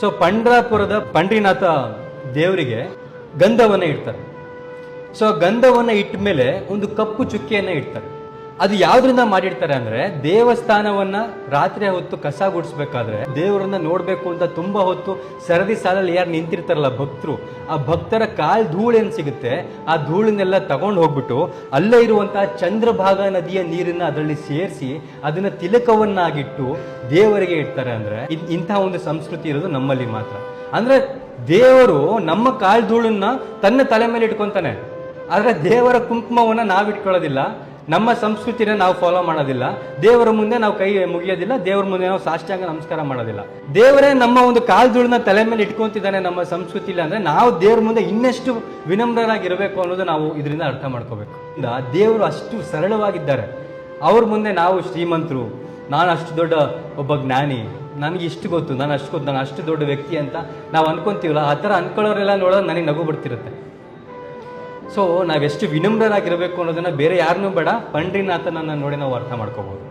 So ಪಂಡ್ರಾಪುರದ ಪಂಡ್ರಿನಾಥ ದೇವರಿಗೆ ಗಂಧವನ್ನು ಇಡ್ತಾರೆ. ಸೊ ಗಂಧವನ್ನು ಇಟ್ಟ ಮೇಲೆ ಒಂದು ಕಪ್ಪು ಚುಕ್ಕಿಯನ್ನು ಇಡ್ತಾರೆ. ಅದು ಯಾವ್ದ್ರಿಂದ ಮಾಡಿರ್ತಾರೆ ಅಂದ್ರೆ ದೇವಸ್ಥಾನವನ್ನ ರಾತ್ರಿ ಹೊತ್ತು ಕಸ ಗುಡಿಸ್ಬೇಕಾದ್ರೆ ದೇವರನ್ನ ನೋಡ್ಬೇಕು ಅಂತ ತುಂಬಾ ಹೊತ್ತು ಸರದಿ ಸಾಲಲ್ಲಿ ಯಾರು ನಿಂತಿರ್ತಾರಲ್ಲ ಭಕ್ತರು, ಆ ಭಕ್ತರ ಕಾಲ್ ಧೂಳು ಏನ್ ಸಿಗುತ್ತೆ. ಆ ಧೂಳನ್ನೆಲ್ಲ ತಗೊಂಡು ಹೋಗ್ಬಿಟ್ಟು ಅಲ್ಲೇ ಇರುವಂತಹ ಚಂದ್ರಭಾಗ ನದಿಯ ನೀರನ್ನ ಅದರಲ್ಲಿ ಸೇರಿಸಿ ಅದನ್ನ ತಿಲಕವನ್ನಾಗಿಟ್ಟು ದೇವರಿಗೆ ಇಡ್ತಾರೆ ಅಂದ್ರೆ ಇಂತಹ ಒಂದು ಸಂಸ್ಕೃತಿ ಇರೋದು ನಮ್ಮಲ್ಲಿ ಮಾತ್ರ. ಅಂದ್ರೆ ದೇವರು ನಮ್ಮ ಕಾಲ್ ಧೂಳನ್ನ ತನ್ನ ತಲೆ ಮೇಲೆ ಇಟ್ಕೊಂತಾನೆ. ಆದ್ರೆ ದೇವರ ಕುಂಕುಮವನ್ನ ನಾವು ಇಟ್ಕೊಳ್ಳೋದಿಲ್ಲ ನಮ್ಮ ಸಂಸ್ಕೃತಿನ ನಾವು ಫಾಲೋ ಮಾಡೋದಿಲ್ಲ. ದೇವರ ಮುಂದೆ ನಾವು ಕೈ ಮುಗಿಯೋದಿಲ್ಲ, ದೇವರ ಮುಂದೆ ನಾವು ಸಾಷ್ಟಾಂಗ ನಮಸ್ಕಾರ ಮಾಡೋದಿಲ್ಲ. ದೇವರೇ ನಮ್ಮ ಒಂದು ಕಾಲ್ ಧೂಳನ್ನ ತಲೆ ಮೇಲೆ ಇಟ್ಕೊಂತಿದ್ದಾನೆ ನಮ್ಮ ಸಂಸ್ಕೃತಿ ಇಲ್ಲ ಅಂದ್ರೆ ನಾವು ದೇವ್ರ ಮುಂದೆ ಇನ್ನಷ್ಟು ವಿನಮ್ರರಾಗಿರಬೇಕು ಅನ್ನೋದು ನಾವು ಇದರಿಂದ ಅರ್ಥ ಮಾಡ್ಕೋಬೇಕು. ದೇವರು ಅಷ್ಟು ಸರಳವಾಗಿದ್ದಾರೆ. ಅವ್ರ ಮುಂದೆ ನಾವು ಶ್ರೀಮಂತರು, ನಾನು ಅಷ್ಟು ದೊಡ್ಡ ಒಬ್ಬ ಜ್ಞಾನಿ, ನನಗೆ ಇಷ್ಟು ಗೊತ್ತು, ನಾನು ಅಷ್ಟು ಗೊತ್ತು, ನಾನು ಅಷ್ಟು ದೊಡ್ಡ ವ್ಯಕ್ತಿ ಅಂತ ನಾವು ಅನ್ಕೊಂತೀವಲ್ಲ, ಆ ಥರ ಅನ್ಕೊಳ್ಳೋರೆಲ್ಲ ನೋಡೋದು ನನಗೆ ನಗು ಬಿಡ್ತಿರುತ್ತೆ. ಸೊ ನಾವೆಷ್ಟು ವಿನಮ್ರರಾಗಿರಬೇಕು ಅನ್ನೋದನ್ನು ಬೇರೆ ಯಾರನ್ನೂ ಬೇಡ. ಪಂಡ್ರಿನಾಥನನ್ನು ನೋಡಿ ನಾವು ಅರ್ಥ ಮಾಡ್ಕೋಬಹುದು